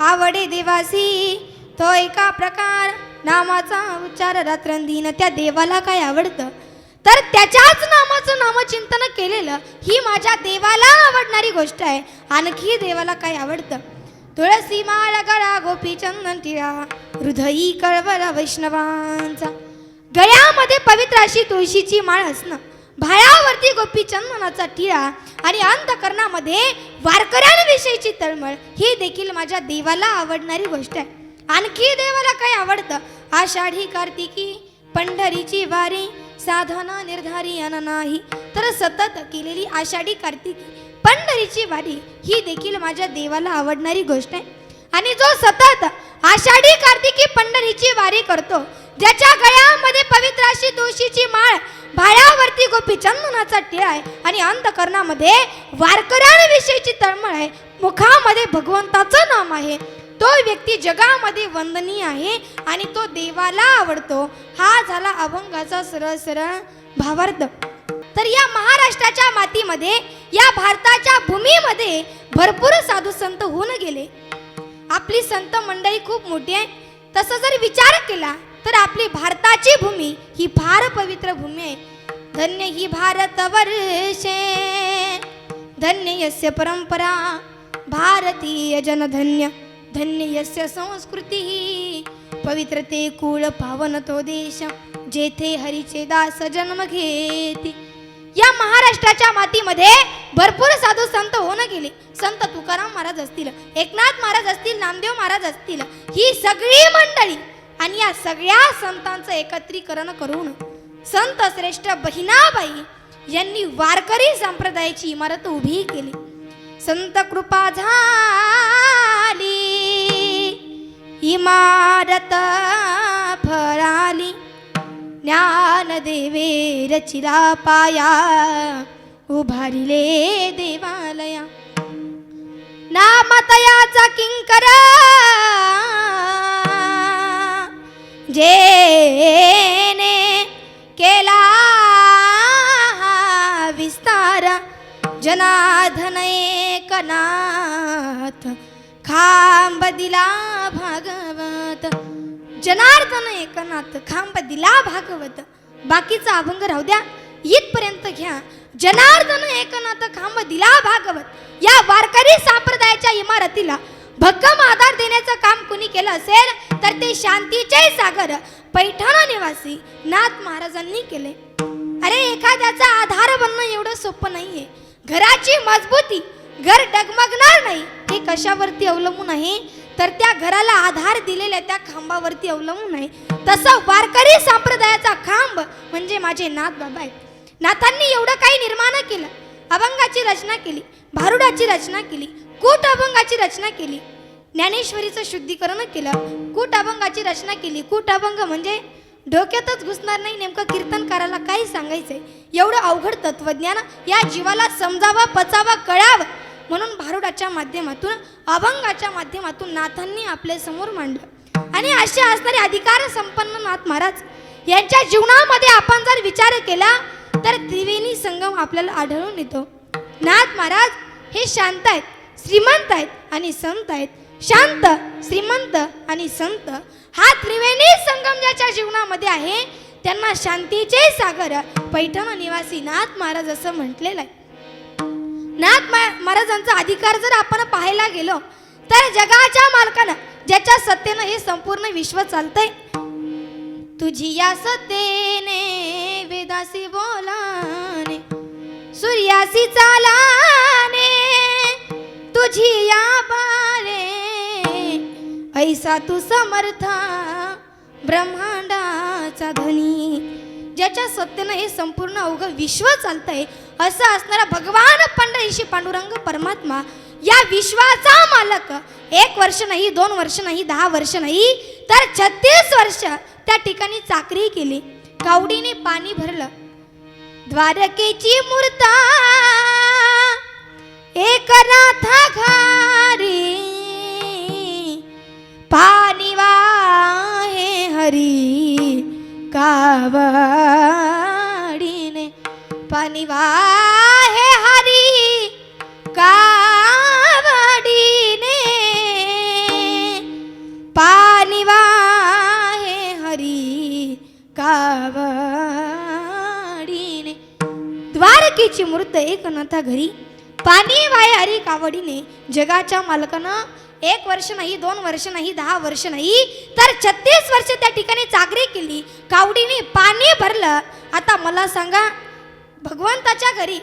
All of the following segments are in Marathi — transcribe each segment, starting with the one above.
आवडे देवासी तो एका प्रकार नामाचा उच्चार रात्रंदिन त्या देवाला काय आवडतं? तर त्याच्याच नामाचं नामचिंतन केलेलं ही माझ्या देवाला आवडणारी गोष्ट आहे. आणखी देवाला काय आवडतं? तुळसी माळ गळा गोपी चंदन टिळा हृदयी कळवळ वैष्णवांचा. गळ्यामध्ये पवित्र अशी तुळशीची माळ असणं भायावरती गोपी चंदनाचा टिळा आणि अंतकरणामध्ये वारकऱ्यांविषयीची तळमळ ही देखील माझ्या देवाला आवडणारी गोष्ट आहे. आणखी देवाला काय आवडतं? आषाढी कार्तिकी पंढरीची वारी साधना निर्धारी अन नाही. तर सतत केलेली आषाढी कार्तिकी पंढरीची वारी ही देखील माझ्या देवाला आवडणारी गोष्ट आहे. आणि जो सतत आषाढी कार्तिकी पंढरीची वारी करतो ज्याच्या गळ्यामध्ये पवित्र अशी तुळशीची माळ भाळ्यावरती गोपी चंदनाचा टिळा आहे आणि अंधकरणामध्ये वारकऱ्यांविषयीची तळमळ आहे. मुखामध्ये भगवंताचं नाम आहे. तो व्यक्ती जगामध्ये वंदनीय आहे आणि तो देवाला आवडतो. हा झाला अभंगाचा सरळ सरळ भावार्थ. तर या महाराष्ट्राच्या मातीमध्ये या भारताच्या भूमीमध्ये भरपूर साधू संत होऊन गेले. आपली संत मंडळी खूप मोठी आहे तसं जर विचार केला तर आपली भारताची भूमी ही फार पवित्र भूमी आहे. धन्य ही भारत वर्षे धन्य यस्य परंपरा. भारतीय जनधन्य. धन्य यस्य संस्कृती. पवित्र ते कुळ पावन तो देश. जेथे हरीचे दास जन्म घेते. या महाराष्ट्राच्या मातीमध्ये भरपूर साधू संत होऊन गेले. संत तुकाराम महाराज असतील एकनाथ महाराज असतील नामदेव महाराज असतील ही सगळी मंडळी आणि या सगळ्या संतांचं एकत्रीकरण करून संत श्रेष्ठ बहिणाबाई यांनी वारकरी संप्रदायाची इमारत उभी केली. संत कृपा झाली. इमारत फळाली. ज्ञानदेवे रचिला पाया उभारिले देवालया. नामतयाचा किंकरा जेने केला विस्तार जनार्दन एकनाथ खांब दिला भागवत जनार्दन एकनाथ खांब दिला भागवत. बाकीचा अभंग राहू द्या इथपर्यंत घ्या. जनार्दन एकनाथ खांब दिला भागवत. या वारकरी संप्रदायाच्या इमारतीला भक्कम आधार देण्याचं काम कुणी केलं असेल तर ते शांतीचे सागर पैठण निवासी नाथ महाराजांनी केले. अरे एखाद्याचा आधार बनणं एवढं सोपं नाहीये. घराची मजबूती घर डगमगणार नाही हे कशावरती अवलंबून आहे? तर त्या घराला आधार दिलेल्या त्या खांबावरती अवलंबून आहे. तसं वारकरी संप्रदायाचा खांब म्हणजे माझे नाथ बाबा आहेत. नाथांनी एवढं काही निर्माण केलं अभंगाची रचना केली भारुडाची रचना केली कूट अभंगाची रचना केली. ज्ञानेश्वरीचं शुद्धीकरण केलं. कूट अभंगाची रचना केली. कूट अभंग म्हणजे डोक्यातच घुसणार नाही नेमकं कीर्तनकाराला काय सांगायचंय? एवढं अवघड तत्वज्ञान या जीवाला समजावा पचावं कळावं म्हणून भारुडाच्या माध्यमातून अभंगाच्या माध्यमातून नाथांनी आपल्यासमोर मांडलं. आणि असे असणारे अधिकार संपन्न नाथ महाराज यांच्या जीवनामध्ये आपण जर विचार केला तर त्रिवेणी संगम आपल्याला आढळून येतो. नाथ महाराज हे शांत आहेत. श्रीमंत आहेत आणि संत आहेत. शांत श्रीमंत आणि संत. हा त्रिवेणी संगम ज्याच्या जीवनामध्ये आहे त्यांना शांतीचे सागर पैठण निवासी नाथ महाराज असं म्हटलेलं आहे. नाथ महाराजांचा अधिकार जर आपण पाहायला गेलो तर जगाच्या मालकानं ज्याच्या सत्तेनं हे संपूर्ण विश्व चालतंय. तुझी या सत्तेने वेदासी बोलाने सूर्यासी चाला तुझी या ऐसा तू समर्था ब्रह्मांडाचा धनी ज्याच्या सत्तेनं हे संपूर्ण अवघं विश्व चालतंय असं असणारा भगवान पंढरीशी पांडुरंग परमात्मा या विश्वाचा मालक. एक वर्ष नाही दोन वर्ष नाही दहा वर्ष नाही तर छत्तीस वर्ष त्या ठिकाणी चाकरी केली. कावडीने पाणी भरलं. द्वारकेची मूर्ता एकनाथा घारी पाणी वाहे हरी कावडीने. पाणी वाहे हरी कावडीने. पाणी हे हरी कावडीने. द्वारकेची मूर्त एकनाथा घरी पाणी वाय हरी कावडीने जगाच्या मालकानं एक वर्ष नाही दोन वर्ष नाही दहा वर्ष नाही तर छत्तीस वर्ष त्या ठिकाणी चाकरी केली. कावडीने पाणी भरलं. आता मला सांगा भगवंताच्या घरी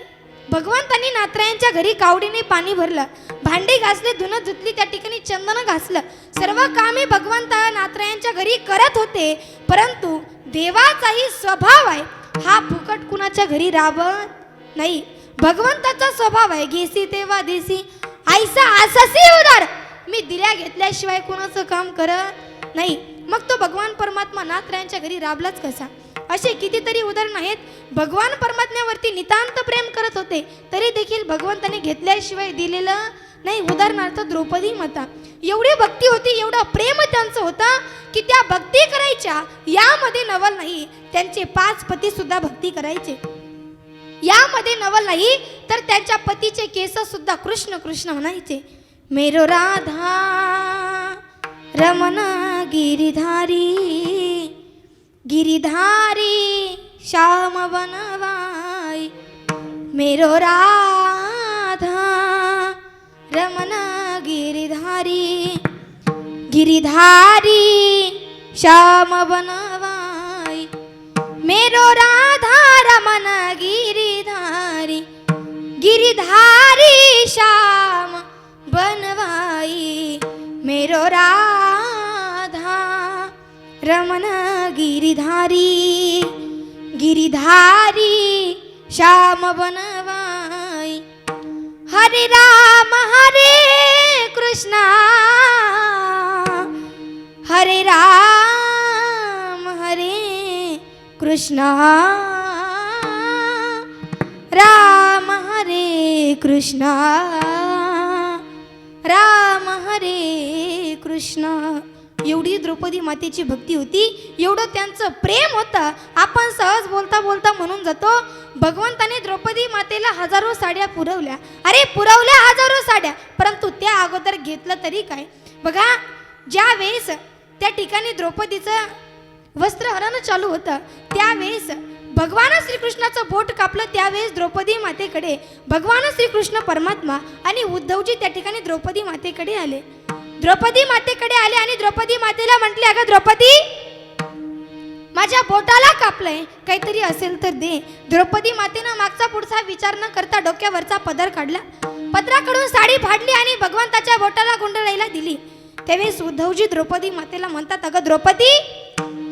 भगवंतांनी नात्रायांच्या घरी कावडीने पाणी भरलं. भांडी घासले धुनं धुतली त्या ठिकाणी चंदन घासलं. सर्व कामे भगवंता नात्रायांच्या घरी करत होते परंतु देवाचाही स्वभाव आहे. हा फुकट कुणाच्या घरी राबत नाही. भगवंताचा स्वभाव आहे घेसी तेव्हा देसी. आईसा आससी उदार. मी दिल्या घेतल्याशिवाय कोणाचं काम करत नाही. मग तो भगवान परमात्मा नात्रायांच्या घरी राबलाच कसा? असे कितीतरी उदाहरण आहेत. भगवान परमात्म्यावरती नितांत प्रेम करत होते. तरी देखील भगवंताने घेतल्याशिवाय दिलेलं नाही. उदाहरणार्थ द्रौपदी माता. एवढी भक्ती होती एवढं प्रेम त्यांचं होतं की त्या भक्ती करायच्या. यामध्ये नवल नाही. त्यांचे पाच पती सुद्धा भक्ती करायचे. यामध्ये नवल नाही तर त्यांच्या पतीचे केस सुद्धा कृष्ण कृष्ण म्हणायचे. मेरो राधा रमना गिरिधारी गिरिधारी श्याम बनवाई. मेरो राधा रमना गिरिधारी गिरिधारी श्याम बनवाई. मेरो राधा रमन गिरिधारी गिरिधारी श्याम बनवाई। मेरो राधा रमन गिरिधारी गिरिधारी श्याम बनवाई। हरे राम कृष्णा। राम हरे कृष्ण। एवढी द्रौपदी मातेची भक्ती होती एवढं त्यांचं प्रेम होतं. आपण सहज बोलता बोलता म्हणून जातो भगवंताने द्रौपदी मातेला हजारो साड्या पुरवल्या. अरे पुरवल्या हजारो साड्या परंतु त्या अगोदर घेतलं तरी काय? बघा ज्या वेळेस त्या ठिकाणी द्रौपदीचं वस्त्रहरण चालू होतं त्यावेळेस भगवान श्रीकृष्णाचं बोट कापलं त्यावेळेस द्रौपदी मातेकडे. भगवान श्रीकृष्ण परमात्मा आणि उद्धवजी त्या ठिकाणी द्रौपदी मातेकडे आले. द्रौपदी मातेकडे आले आणि द्रौपदी मातेला म्हटले अगं द्रौपदी माझ्या बोटाला कापलंय. काहीतरी असेल तर दे. द्रौपदी मातेनं मागचा पुढचा विचार न करता डोक्यावरचा पदर काढला. पदराकडून साडी फाडली आणि भगवंताच्या बोटाला गुंडळायला दिली. त्यावेळेस उद्धवजी द्रौपदी मातेला म्हणतात अगं द्रौपदी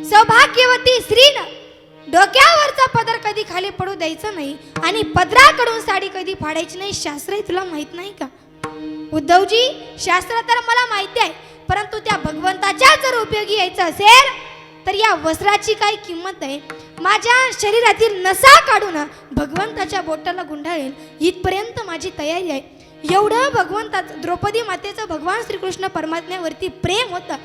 सौभाग्यवती स्त्रीनं डोक्यावरचा पदर कधी खाली पडू द्यायचं नाही आणि पदराकडून साडी कधी फाडायची नाही शास्त्र तुला माहीत नाही का? उद्धवजी शास्त्र तर मला माहिती आहे परंतु त्या भगवंताच्या जर उपयोगी यायचं असेल तर या वस्त्राची काय किंमत आहे? माझ्या शरीरातील नसा काढून भगवंताच्या बोटाला गुंडाळेल इथपर्यंत माझी तयारी आहे. एवढं भगवंताचं द्रौपदी मातेचं भगवान श्रीकृष्ण परमात्म्यावरती प्रेम होतं.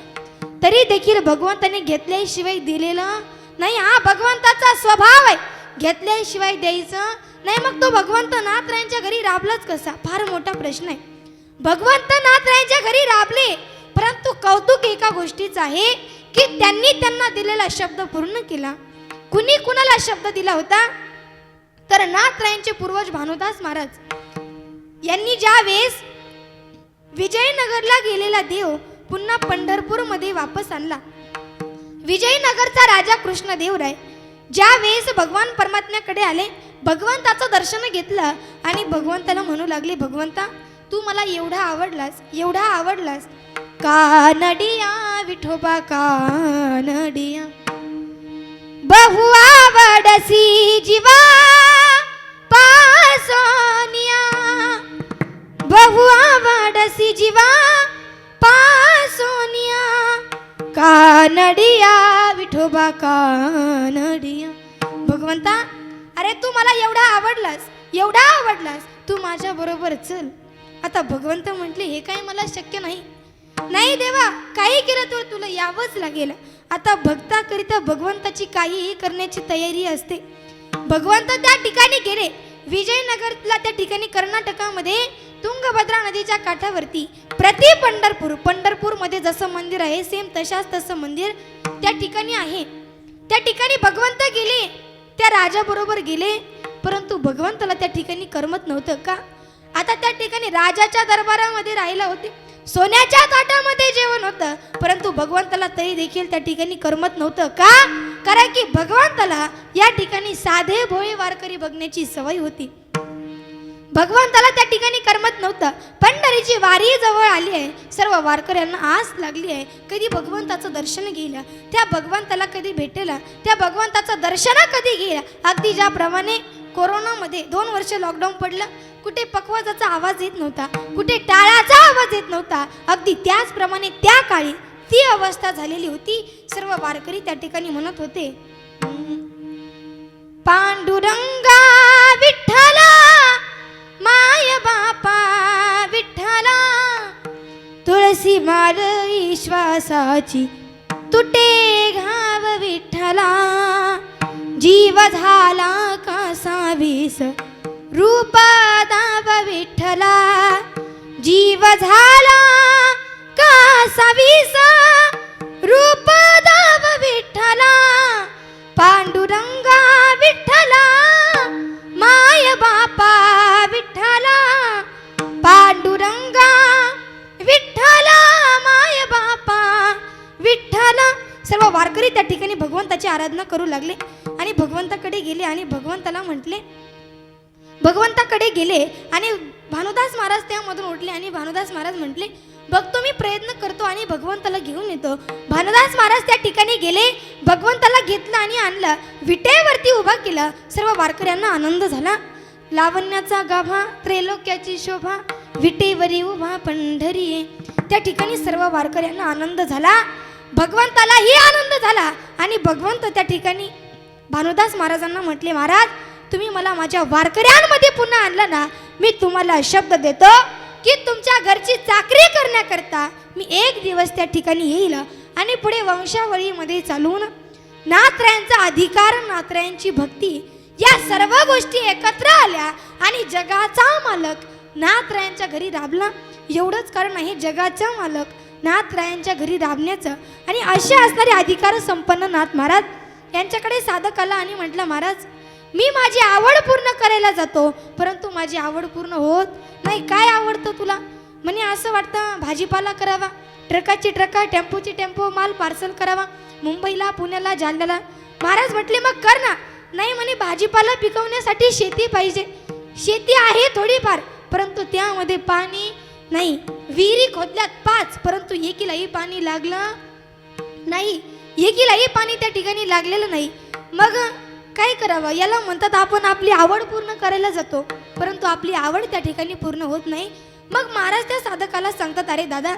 तरी देखील भगवंताने घेतल्याशिवाय दिलेलं नाही हा भगवंताचा स्वभाव आहे. घेतल्याशिवाय द्यायचं नाही मग तो भगवंत नाथरायांच्या घरी राबलाच कसा? फार मोठा प्रश्न आहे. भगवंत नाथरायांच्या घरी राबले परंतु कौतुक एका गोष्टीचं आहे की त्यांनी त्यांना दिलेला शब्द पूर्ण केला. कुणी कुणाला शब्द दिला होता? तर नाथरायांचे पूर्वज भानुदास महाराज. यांनी ज्या वेळेस विजयनगरला गेलेला देव पुन्हा पंढरपूरमध्ये वापस आणला विजयनगरचा राजा कृष्णदेवराय ज्या वेळेस भगवान परमात्म्याकडे आले भगवंताचं दर्शन घेतलं आणि भगवंताला म्हणू लागले भगवंता तू मला एवढा आवडलास एवढा आवडलास. कानडिया विठोबा कानडिया. बहु आवडसी जीवा पासोनिया. बहु आवडसी जीवा पासोनिया. कानडिया विठोबा कानडिया. भगवंता अरे तू मला एवढा आवडलास एवढा आवडलास तू माझ्या बरोबर चल. आता भगवंत म्हटले हे काही मला शक्य नाही. नाही देवा काही केलं तर तुला यावंच लागेल. आता भक्ताकरिता भगवंताची काहीही करण्याची तयारी असते. भगवंत त्या ठिकाणी गेले. विजयनगरला त्या ठिकाणी कर्नाटकामध्ये तुंगभद्रा नदीच्या काठावरती प्रति पंढरपूर पंढरपूरमध्ये जसं मंदिर आहे सेम तशाच तसं मंदिर त्या ठिकाणी आहे. त्या ठिकाणी भगवंत गेले त्या राजाबरोबर गेले परंतु भगवंताला त्या ठिकाणी करमत नव्हतं का? आता त्या ठिकाणी राजाच्या दरबारामध्ये राहिला होते. सोन्याच्या ताटामध्ये जेवण होतं. परंतु भगवंताला तरी देखील त्या ठिकाणी करमत नव्हतं. का? कारण की भगवंताला या ठिकाणी साधे भोळे वारकरी बघण्याची सवय होती. भगवंताला त्या ठिकाणी करमत नव्हतं. पंढरीची वारी जवळ आली आहे. सर्व वारकऱ्यांना आस लागली आहे. कधी भगवंताचं दर्शन घेईल त्या भगवंताला कधी भेटेल त्या भगवंताचं दर्शन कधी घेईल अगदी ज्याप्रमाणे कोरोनामध्ये दोन वर्ष लॉकडाऊन पडलं कुठे पकवाजाचा आवाज येत नव्हता कुठे टाळाचा आवाज येत नव्हता. अगदी त्याचप्रमाणे त्या काळी ती अवस्था झालेली होती. सर्व वारकरी त्या ठिकाणी म्हणत होते पांडुरंगा विठ्ठला माय बापा विठ्ठला तुळसी मार विश्वासाची तुटे घाव विठ्ठला जीव झाला सावीस. विस रूप विठ्ठला. जीव झाला का सावीस? रूपदाव विठ्ठला. पांडुरंगा विठ्ठला. माय बापा विठ्ठला. पांडुरंगा विठ्ठला. माय बापा विठ्ठला. सर्व वारकरी त्या ठिकाणी भगवंताची आराधना करू लागले. भगवंताकडे गेले आणि भगवंताला म्हटले भगवंताकडे गेले आणि भानुदास महाराज त्यामधून उठले आणि भानुदास महाराज म्हटले बघतो मी प्रयत्न करतो आणि भगवंताला घेऊन येतो. भानुदास महाराज त्या ठिकाणी गेले भगवंताला घेतलं आणि आणलं विटेवरती उभा केलं सर्व वारकऱ्यांना आनंद झाला. लावण्याचा गाभा त्रैलोक्याची शोभा विटेवरी उभा पंढरी त्या ठिकाणी सर्व वारकऱ्यांना आनंद झाला. भगवंतालाही आनंद झाला आणि भगवंत त्या ठिकाणी भानुदास महाराजांना म्हटले महाराज तुम्ही मला माझ्या वारकऱ्यांमध्ये पुन्हा आणलं ना मी तुम्हाला शब्द देतो की तुमच्या घरची चाकरी करण्याकरता मी एक दिवस त्या ठिकाणी येईल आणि पुढे वंशावळीमध्ये चालून नात्र्यांचा अधिकार नात्र्यांची भक्ती या सर्व गोष्टी एकत्र आल्या आणि जगाचा मालक नाथरायांच्या घरी राबला. एवढंच कारण आहे जगाचा मालक नाथरायांच्या घरी राबण्याचं आणि असे असणारे अधिकार संपन्न नाथ महाराज यांच्याकडे साधक आला आणि म्हटलं महाराज मी माझी आवड पूर्ण करायला जातो परंतु माझी आवड पूर्ण होत नाही. काय आवडतं तुला? म्हणे असं वाटतं भाजीपाला करावा ट्रकाची ट्रका टेम्पोची टेम्पो माल पार्सल करावा मुंबईला पुण्याला जालन्याला. महाराज म्हटले मग कर ना. नाही म्हणे भाजीपाला पिकवण्यासाठी शेती पाहिजे. शेती आहे थोडीफार परंतु त्यामध्ये पाणी नाही. विहिरी खोदल्यात पाच परंतु एकीलाही पाणी लागलं नाही. एकीलाही पाणी त्या ठिकाणी लागलेलं नाही. मग काय करावं? याला म्हणतात आपण आपली आवड पूर्ण करायला जातो परंतु आपली आवड त्या ठिकाणी पूर्ण होत नाही. मग महाराज त्या साधकाला सांगतात अरे दादा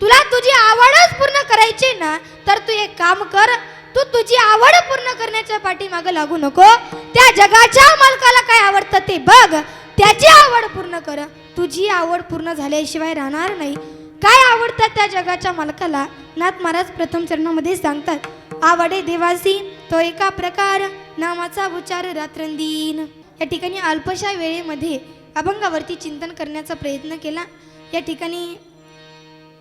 तुला तुझी आवडच पूर्ण करायची ना तर तू एक काम कर तू तुझी आवड पूर्ण करण्याच्या पाठीमागं लागू नको. त्या जगाच्या मालकाला काय आवडतं ते बघ. त्याची आवड पूर्ण कर. तुझी आवड पूर्ण झाल्याशिवाय राहणार नाही. काय आवडतात त्या जगाच्या मालकाला? नाथ महाराज प्रथम चरणामध्ये सांगतात आवडे देवासी तो एका प्रकार नामाचा उच्चार रात्रंदीन. या ठिकाणी अल्पशा वेळेमध्ये अभंगावरती चिंतन करण्याचा प्रयत्न केला. या ठिकाणी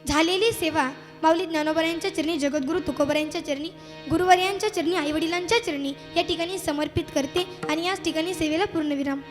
झालेली सेवा माऊली ज्ञानोबऱ्यांच्या चरणी जगद्गुरू तुकोबऱ्यांच्या चरणी गुरुवर्यांच्या चरणी आईवडिलांच्या चरणी या ठिकाणी समर्पित करते आणि याच ठिकाणी सेवेला पूर्णविराम.